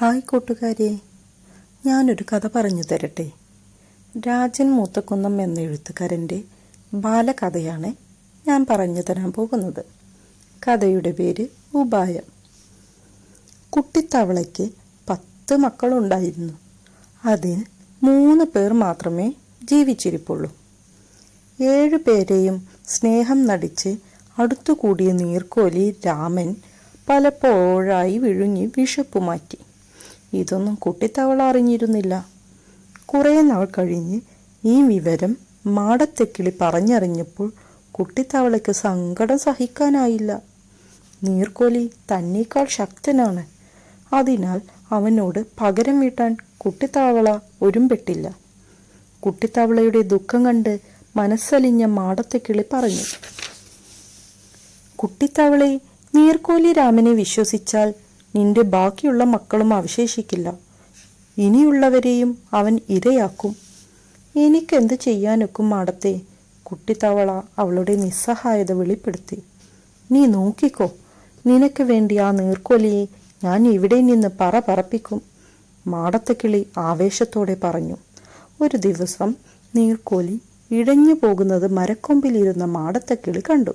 Hi കൂട്ടുകാരെ ഞാനൊരു കഥ പറഞ്ഞു തരട്ടെ. രാജൻ മൂത്തക്കുന്നം എന്ന എഴുത്തുകാരന്റെ ബാലകഥയാണ് ഞാൻ പറഞ്ഞു തരാൻ പോകുന്നത്. കഥയുടെ പേര് ഉപായം. കുട്ടിത്തവളയ്ക്ക് പത്ത് മക്കളുണ്ടായിരുന്നു. അതിൽ മൂന്ന് പേർ മാത്രമേ ജീവിച്ചിരിപ്പുള്ളൂ. ഏഴു പേരെയും സ്നേഹം നടിച്ച് അടുത്തുകൂടിയ നീർക്കോലി രാമൻ പലപ്പോഴായി വിഴുങ്ങി വിശപ്പ് മാറ്റി ഇതൊന്നും കുട്ടിത്തവള അറിഞ്ഞിരുന്നില്ല കുറേ നാൾ കഴിഞ്ഞ് ഈ വിവരം മാടത്തെക്കിളി പറഞ്ഞറിഞ്ഞപ്പോൾ കുട്ടിത്തവളയ്ക്ക് സങ്കടം സഹിക്കാനായില്ല. നീർക്കോലി തന്നേക്കാൾ ശക്തനാണ്. അതിനാൽ അവനോട് പകരം വീട്ടാൻ കുട്ടിത്തവള ഒരുമ്പെട്ടില്ല. കുട്ടിത്തവളയുടെ ദുഃഖം കണ്ട് മനസ്സലിഞ്ഞ മാടത്തെക്കിളി പറഞ്ഞു. കുട്ടിത്തവളെ നീർക്കോലി രാമനെ വിശ്വസിച്ചാൽ നിന്റെ ബാക്കിയുള്ള മക്കളും അവശേഷിക്കില്ല. ഇനിയുള്ളവരെയും അവൻ ഇരയാക്കും. എനിക്കെന്ത് ചെയ്യാനൊക്കും മാടത്തെ. കുട്ടിത്തവള അവളുടെ നിസ്സഹായത വെളിപ്പെടുത്തി. നീ നോക്കിക്കോ. നിനക്ക് വേണ്ടി ആ നീർക്കൊലിയെ ഞാൻ ഇവിടെ നിന്ന് പറ പറപ്പിക്കും. മാടത്തക്കിളി ആവേശത്തോടെ പറഞ്ഞു. ഒരു ദിവസം നീർക്കോലി ഇഴഞ്ഞു പോകുന്നത് മരക്കൊമ്പിലിരുന്ന മാടത്തക്കിളി കണ്ടു.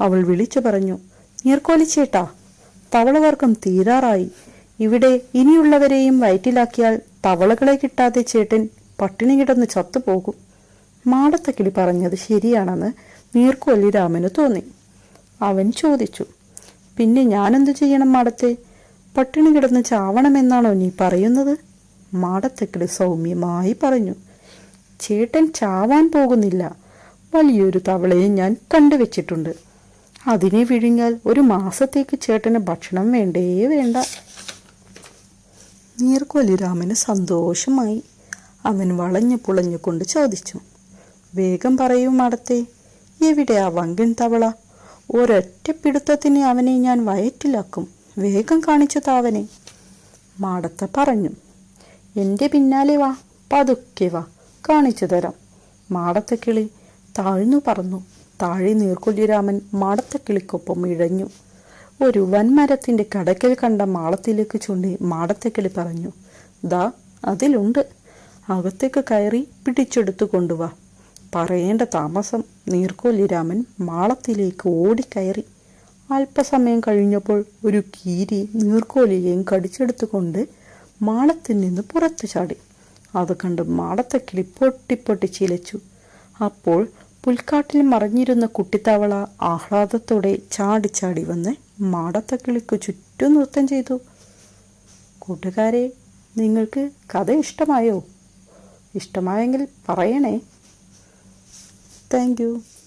അവൾ വിളിച്ചു പറഞ്ഞു നീർക്കോലി ചേട്ടാ തവളവർഗം തീരാറായി. ഇവിടെ ഇനിയുള്ളവരെയും വയറ്റിലാക്കിയാൽ തവളകളെ കിട്ടാതെ ചേട്ടൻ പട്ടിണി കിടന്ന് ചത്തുപോകും. മാടത്തക്കിളി പറഞ്ഞത് ശരിയാണെന്ന് നീർക്കോലി രാമന് തോന്നി. അവൻ ചോദിച്ചു പിന്നെ ഞാനെന്തു ചെയ്യണം മാടത്തെ? പട്ടിണി കിടന്ന് ചാവണമെന്നാണോ നീ പറയുന്നത്? മാടത്തക്കിളി സൗമ്യമായി പറഞ്ഞു ചേട്ടൻ ചാവാൻ പോകുന്നില്ല. വലിയൊരു തവളയെ ഞാൻ കണ്ടുവച്ചിട്ടുണ്ട്. അതിനെ വിഴുങ്ങിയാൽ ഒരു മാസത്തേക്ക് ചേട്ടന് ഭക്ഷണം വേണ്ടേ വേണ്ട. നീർക്കോലി രാമന് സന്തോഷമായി. അവൻ വളഞ്ഞു കൊണ്ട് ചോദിച്ചു. വേഗം പറയൂ മടത്തെ എവിടെ ആ വങ്കൻ തവള? ഒരൊറ്റ പിടുത്തത്തിന് അവനെ ഞാൻ വയറ്റിലാക്കും. വേഗം കാണിച്ചു താവനെ. മാടത്ത പറഞ്ഞു. എന്റെ പിന്നാലെ വാ പതുക്കെ വാ കാണിച്ചു തരാം. മാടത്തക്കിളി താഴ്ന്നു പറന്നു. താഴെ നീർക്കൊല്ലിരാമൻ മാടത്തക്കിളിക്കൊപ്പം ഇഴഞ്ഞു. ഒരു വൻമരത്തിന്റെ കടക്കൽ കണ്ട മാളത്തിലേക്ക് ചൂണ്ടി മാടത്തക്കിളി പറഞ്ഞു ദാ അതിലുണ്ട്. അകത്തേക്ക് കയറി പിടിച്ചെടുത്തു കൊണ്ടുവാ. പറയേണ്ട താമസം. നീർക്കോലിരാമൻ മാളത്തിലേക്ക് ഓടിക്കയറി. അല്പസമയം കഴിഞ്ഞപ്പോൾ ഒരു കീരി നീർക്കോലിയെയും കടിച്ചെടുത്തുകൊണ്ട് മാളത്തിൽ നിന്ന് പുറത്തു ചാടി. അത് കണ്ട് മാടത്തക്കിളി പൊട്ടിപ്പൊട്ടി ചിലച്ചു. അപ്പോൾ പുൽക്കാട്ടിൽ മറിഞ്ഞിരുന്ന കുട്ടിത്തവള ആഹ്ലാദത്തോടെ ചാടി ചാടി വന്ന് മാടത്തക്കിളിക്ക് ചുറ്റും നൃത്തം ചെയ്തു. കൂട്ടുകാരെ നിങ്ങൾക്ക് കഥ ഇഷ്ടമായോ? ഇഷ്ടമായെങ്കിൽ പറയണേ. താങ്ക്